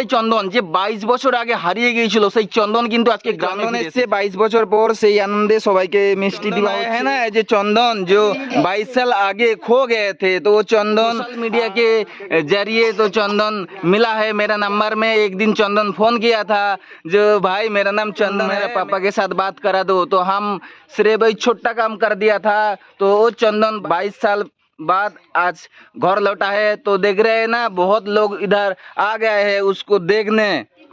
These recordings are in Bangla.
সেই চন্দন যে বাইশ বছর আগে হারিয়ে গিয়েছিল সেই চন্দন কিন্তু আজকে গ্রামে এসছে বাইশ বছর পর সেই আনন্দে সবাইকে মিষ্টি দিবা है ना যে চন্দন जो बाईस साल आगे खो गए थे तो वो चंदन सोशल मीडिया के जरिए तो चंदन मिला है मेरा नंबर में एक दिन चंदन फोन किया था जो भाई मेरा नाम चंदन है पापा के साथ बात करा दो तो हम सिर्फ भाई छोटा काम कर दिया था तो वो चंदन बाईस साल बाद आज घर लौटा है तो देख रहे हैं ना, बहुत लोग इधर आ गए हैं उसको देखने।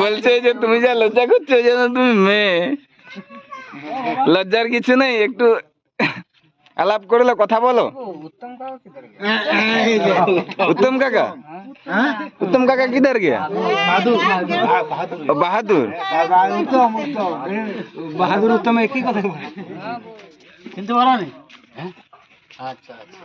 বলছে যে তুমি যা লজ্জা করছ যেন তুমি মেয়ে। লজ্জার কিছু নেই একটু আলাপ করলে কথা বলো। উত্তম কাকা? উত্তম কাকা কিধার গিয়া? বাহাদুর। বাহাদুর উত্তম একই কথা কিন্তু আচ্ছা আচ্ছা।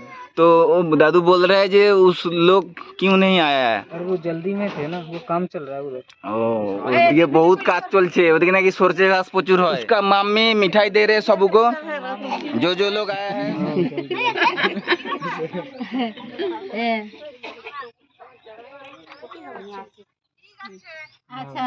तो वो दादू बोल रहे हैं जे उस लोग क्यों नहीं आया है और वो जल्दी में थे ना वो काम चल रहा है उधर ও ওদিকে বহুত কাজ চলছে ওদিকে নাকি সরষে গাছ প্রচুর হয় उसका मामी मिठाई दे रहे सबको जो जो लोग आए हैं আচ্ছা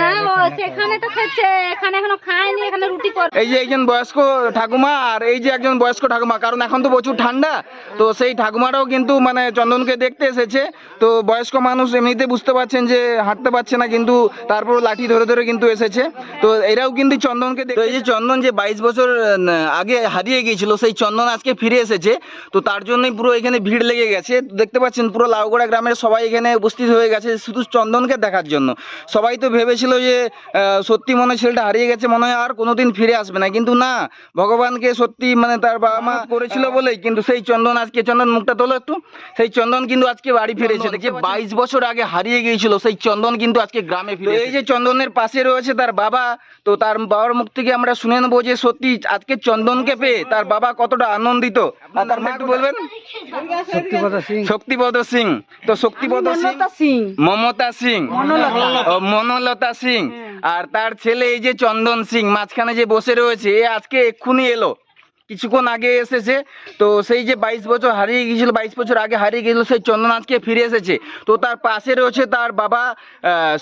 না ও সেখানে তো খেচ্ছে এখানে এখনও খায়নি এখানে রুটি কর এই যে একজন বয়স্ক ঠাকুমা আর এই যে একজন বয়স্ক ঠাকুমা কারণ এখন তো প্রচুর ঠান্ডা তো সেই ঠাকুমারাও কিন্তু মানে চন্দনকে দেখতে এসেছে। তো বয়স্ক মানুষ এমনিতে বুঝতে পারছেন যে হাঁটতে পারছে না কিন্তু তারপর লাঠি ধরে ধরে কিন্তু এসেছে। তো এরাও কিন্তু চন্দনকে দেখতে এই যে চন্দন যে বাইশ বছর আগে হারিয়ে গিয়েছিল সেই চন্দন আজকে ফিরে এসেছে। তো তার জন্যই পুরো এখানে ভিড় লেগে গেছে। দেখতে পাচ্ছেন পুরো লাউগড়া গ্রামের সবাই এখানে উপস্থিত হয়ে গেছে শুধু চন্দনকে দেখার জন্য। সবাই তো ভেবেছিল যে সত্যি মনে হয় ছেলেটা হারিয়ে গেছে মনে হয় আর কোনোদিন ফিরে আসবে না। কিন্তু না ভগবানকে সত্যি মানে তার বাবা মা করেছিল বলেই কিন্তু সেই চন্দন আজকে চন্দন মুখটা তোলো একটু। সেই চন্দন কিন্তু আজকে বাড়ি ফিরেছে। যে বাইশ বছর আগে হারিয়ে গিয়েছিল সেই চন্দন কিন্তু আজকে গ্রামে ফিরে এই যে চন্দনের পাশে রয়েছে তার বাবা তো তার বাবার মুখ থেকে আমরা শুনে নেব যে সত্যি আজকে চন্দনকে পেয়ে তার বাবা কতটা আনন্দিত। আর তার মা একটু বলবেন? শক্তিপদ সিং। শক্তিপদ সিং। তো শক্তিপদ সিং মমতা সিং। মমতা মনলতা সিং। আর তার ছেলে এই যে চন্দন সিং মাঝখানে যে বসে রয়েছে এ আজকে এক্ষুনি এলো। কিছুক্ষণ আগে এসেছে তো সেই যে বাইশ বছর হারিয়ে গিয়েছিল বাইশ বছর আগে হারিয়ে গিয়েছিল সেই চন্দন আজকে ফিরে এসেছে। তো তার পাশে রয়েছে তার বাবা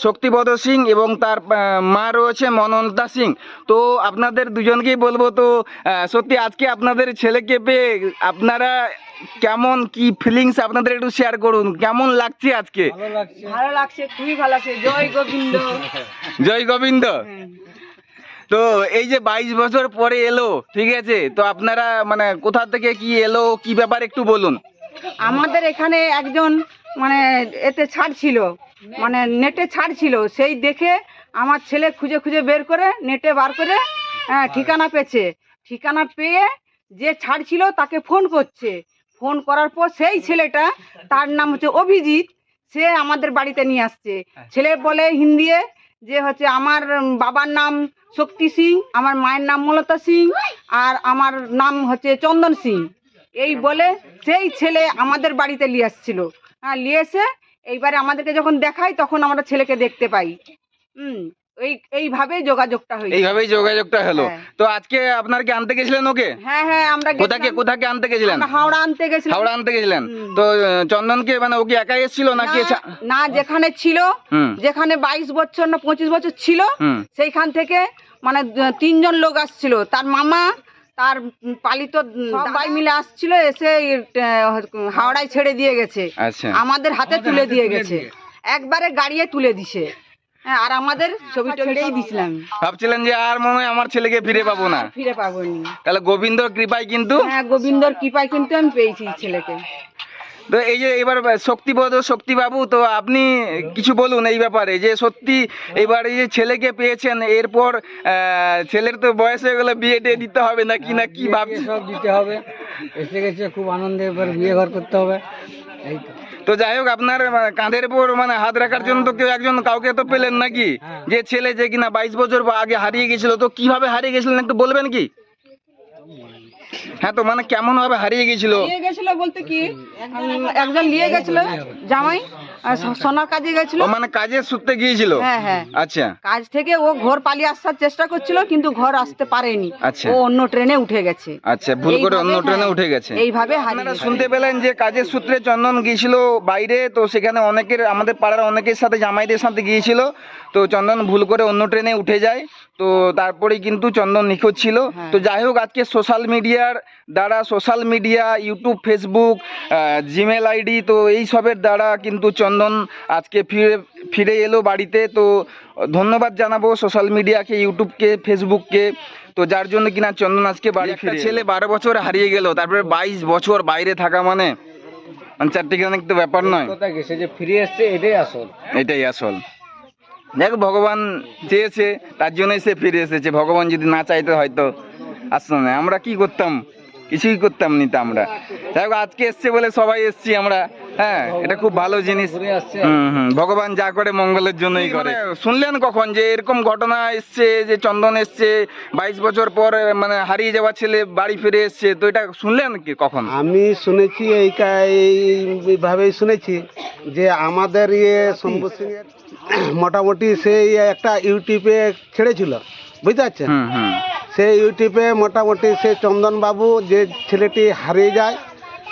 শক্তিপদ সিং এবং তার মা রয়েছে মনন্তা সিং। তো আপনাদের দুজনকেই বলব তো সত্যি আজকে আপনাদের ছেলেকে পেয়ে আপনারা কেমন কি ফিলিংস আপনাদের একটু শেয়ার করুন? কেমন লাগছে আজকে? ভালো লাগছে। ভালো লাগছে খুবই ভালো লাগছে। জয় গোবিন্দ। জয় গোবিন্দ। তো এই যে বাইশ বছর পরে এলো ঠিক আছে? তো আপনারা মানে কোথা থেকে কি এলো কি ব্যাপার একটু বলুন। আমাদের এখানে একজন মানে এতে ছাড় ছিল মানে নেটে ছাড় ছিল। সেই দেখে আমার ছেলে খুঁজে খুঁজে বের করে নেটে বার করে হ্যাঁ, ঠিকানা পেয়েছে। ঠিকানা পেয়ে যে ছাড় ছিল তাকে ফোন করছে। ফোন করার পর সেই ছেলেটা তার নাম হচ্ছে অভিজিৎ সে আমাদের বাড়িতে নিয়ে আসছে। ছেলে বলে হিন্দিয়ে যে হচ্ছে আমার বাবার নাম শক্তি সিং আমার মায়ের নাম মলতা সিং আর আমার নাম হচ্ছে চন্দন সিং। এই বলে সেই ছেলে আমাদের বাড়িতে নিয়ে আসছিল। হ্যাঁ নিয়ে এসে এইবারে আমাদেরকে যখন দেখায় তখন আমরা ছেলেকে দেখতে পাই। হুম এই এইভাবে যোগাযোগটা হয়েছে। এইভাবেই যোগাযোগটা হলো। হ্যাঁ। তো আজকে আপনার কি আনতে গেছিলেন ওকে? হ্যাঁ হ্যাঁ আমরা কোথাকে কোথাকে আনতে গেছিলেন? হাওড়া আনতে গেছিলাম। হাওড়া আনতে গেছিলেন। তো চন্দনকে মানে ওকে একাই এসেছিল নাকি না, না যেখানে ছিল যেখানে বাইশ বছর না পঁচিশ বছর ছিল সেইখান থেকে মানে তিনজন লোক আসছিল। তার মামা তার পালিত সবাই মিলে আসছিল এসে হাওড়ায় ছেড়ে দিয়ে গেছে। আচ্ছা। আমাদের হাতে তুলে দিয়ে গেছে। একবারে গাড়িয়ে তুলে দিছে। হ্যাঁ, আর আমাদের ছবি ছেড়েই দিছিলাম। ভাবছিলেন যে আর মনে হয় আমার ছেলেকে ফিরে পাবো না। ফিরে পাবো নি। তাহলে গোবিন্দর কৃপায় কিন্তু হ্যাঁ গোবিন্দর কৃপায় কিন্তু আমি পেয়েছি ছেলেকে। তো এই যে এবার শক্তিবোধ শক্তি বাবু তো আপনি কিছু বলুন এই ব্যাপারে যে সত্যি এবার এই যে ছেলেকে পেয়েছেন এরপর আহ, ছেলের তো বয়স হয়ে গেলে বিয়ে টিয়ে দিতে হবে না কি না কি ভাবছেন? সব দিতে হবে। এসে গেছে খুব আনন্দে এবার বিয়ে ঘর করতে হবে। এই তো। তো যাই হোক আপনার কাঁধের উপর মানে হাত রাখার জন্য তো কেউ একজন কাউকে তো পেলেন নাকি? যে ছেলে যে কিনা বাইশ বছর আগে হারিয়ে গেছিল তো কীভাবে হারিয়ে গেছিলেন একটু বলবেন কি? হ্যাঁ তো মানে কেমন ভাবে হারিয়ে গেছিল? নিয়ে গেছিল বলতে কি উম, একজন নিয়ে গেছিল জামাই স- সোনার কাজে গেছিল। ও মানে সূত্রে গিয়েছিল? হ্যাঁ হ্যাঁ। আচ্ছা। কাজ থেকে ও ঘর পালিয়ে আসার চেষ্টা করছিল কিন্তু ঘর আসতে পারেনি। আচ্ছা। ও অন্য ট্রেনে উঠে গেছে। আচ্ছা ভুল করে অন্য এইভাবে, ট্রেনে হ্যাঁ, উঠে গেছে। এইভাবে হারিয়ে আপনারা গেছে। শুনতে পেলেন যে কাজের সূত্রে চন্দন গিয়েছিল বাইরে তো সেখানে অনেকের আমাদের পাড়ার অনেকের সাথে জামাইদের সাথে গিয়েছিল। তো চন্দন ভুল করে অন্য ট্রেনে উঠে যায়। তো তারপরেই কিন্তু চন্দন নিখোঁজ ছিল। হ্যাঁ। তো যাই হোক আজকে সোশ্যাল মিডিয়ার দ্বারা social media YouTube Facebook Gmail ID তো এই সবের দ্বারা কিন্তু চন্দন আজকে ফিরে ফিরে এলো বাড়িতে। তো ধন্যবাদ জানাব সোশ্যাল মিডিয়াকে ইউটিউবকে ফেসবুককে তো যার জন্য কিনা চন্দন আজকে বাড়ি ফিরে ছেলে বারো বছর হারিয়ে গেল তারপরে বাইশ বছর বাইরে থাকা মানে? মানে চারটিখানে তো ব্যাপার নয়। কথা গেছে যে ফিরে এসছে এটাই আসল। এটাই আসল। দেখ ভগবান চেয়েছে তার জন্যই সে ফিরে এসেছে। ভগবান যদি না চাইতো হয়তো আসতো না। আমরা কি করতাম? কিছুই করতাম নিতে আমরা। যাই হোক আজকে এসছে বলে সবাই এসছি আমরা। হ্যাঁ এটা খুব ভালো জিনিস। হুম হুম ভগবান যা করে মঙ্গলের জন্যই করে। শুনলেন কখন যে এরকম ঘটনা এসছে যে চন্দন এসছে বাইশ বছর পর মানে হারিয়ে যাওয়া ছেলে বাড়ি ফিরে এসছে তো এটা শুনলেন কি কখন? আমি শুনেছি এই এইভাবেই শুনেছি যে আমাদের ইয়ে শম্ভু সিংয়ের মোটামুটি সেই একটা ইউটিউবে ছেড়েছিল বুঝতে পারছেন? সেই ইউটিউবে মোটামুটি সে চন্দন বাবু যে ছেলেটি হারিয়ে যায়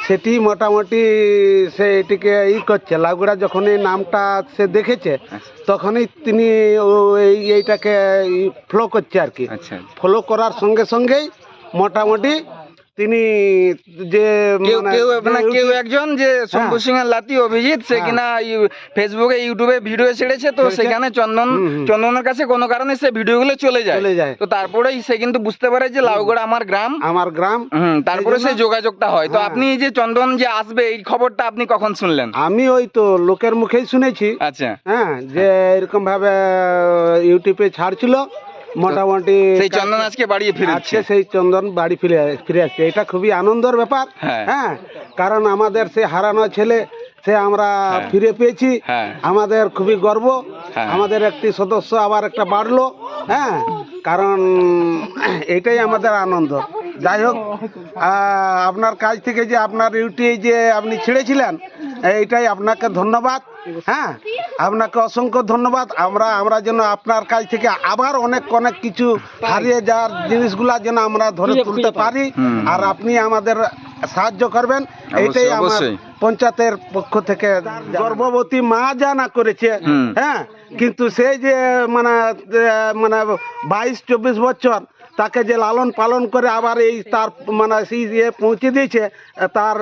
সেটি মোটামুটি সে এটিকে ই করছে লাগুড়া যখন এই নামটা সে দেখেছে তখনই তিনি এই এইটাকে ফলো করছে আর কি। আচ্ছা। ফলো করার সঙ্গে সঙ্গেই মোটামুটি তিনি যে কেউ মানে কেউ মানে একজন যে শম্ভু সিং এর লাতি অভিজিৎ সে হ্যাঁ। কিনা ফেসবুকে ইউটিউবে ভিডিও ছেড়েছে তো। সেখানে চন্দন। চন্দনের কাছে কোনো কারণে সে ভিডিওগুলো চলে যায় চলে যায়। তো তারপরেই সে কিন্তু বুঝতে পারে যে লাউগড়া আমার গ্রাম আমার গ্রাম তারপরে সেই সে যোগাযোগটা হয় তো হ্যাঁ। আপনি যে চন্দন যে আসবে এই খবরটা আপনি কখন শুনলেন আমি ওই তো লোকের মুখেই শুনেছি আচ্ছা হ্যাঁ যে এরকম ভাবে ইউটিউবে ছাড়ছিল মোটামুটি সেই চন্দন আজকে বাড়ি ফিরেছে আজকে সেই চন্দন বাড়ি ফিরে ফিরে আসছে এটা খুবই আনন্দের ব্যাপার হ্যাঁ। হ্যাঁ কারণ আমাদের সে হারানো ছেলে সে আমরা হ্যাঁ। ফিরে পেয়েছি হ্যাঁ। আমাদের খুবই গর্ব। আমাদের একটি সদস্য আবার একটা বাড়লো হ্যাঁ কারণ এটাই আমাদের আনন্দ যাই হোক আপনার কাছ থেকে যে আপনার ইউটিআই যে আপনি ছেড়েছিলেন এইটাই আপনাকে ধন্যবাদ হ্যাঁ আপনাকে অসংখ্য ধন্যবাদ। আমরা আমরা যেন আপনার কাছ থেকে আবার অনেক অনেক কিছু হারিয়ে যাওয়ার জিনিসগুলা যেন আমরা ধরে তুলতে পারি। আর আপনি আমাদের সাহায্য করবেন। এইটাই আমার পঞ্চায়েতের পক্ষ থেকে গর্ভবতী মা যা না করেছে হ্যাঁ কিন্তু সেই যে মানে মানে বাইশ চব্বিশ বছর তাকে যে লালন পালন করে আবার এই তার মানে সেই ইয়ে পৌঁছে দিয়েছে তার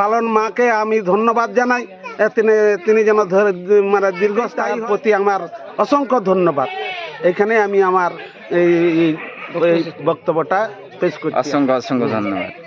পালন মাকে আমি ধন্যবাদ জানাই। তিনি তিনি যেন ধরে মানে দীর্ঘস্থায়ী প্রতি আমার অসংখ্য ধন্যবাদ। এখানে আমি আমার এই এই- এই বক্তব্যটা পেশ করছি। অসংখ্য অসংখ্য ধন্যবাদ।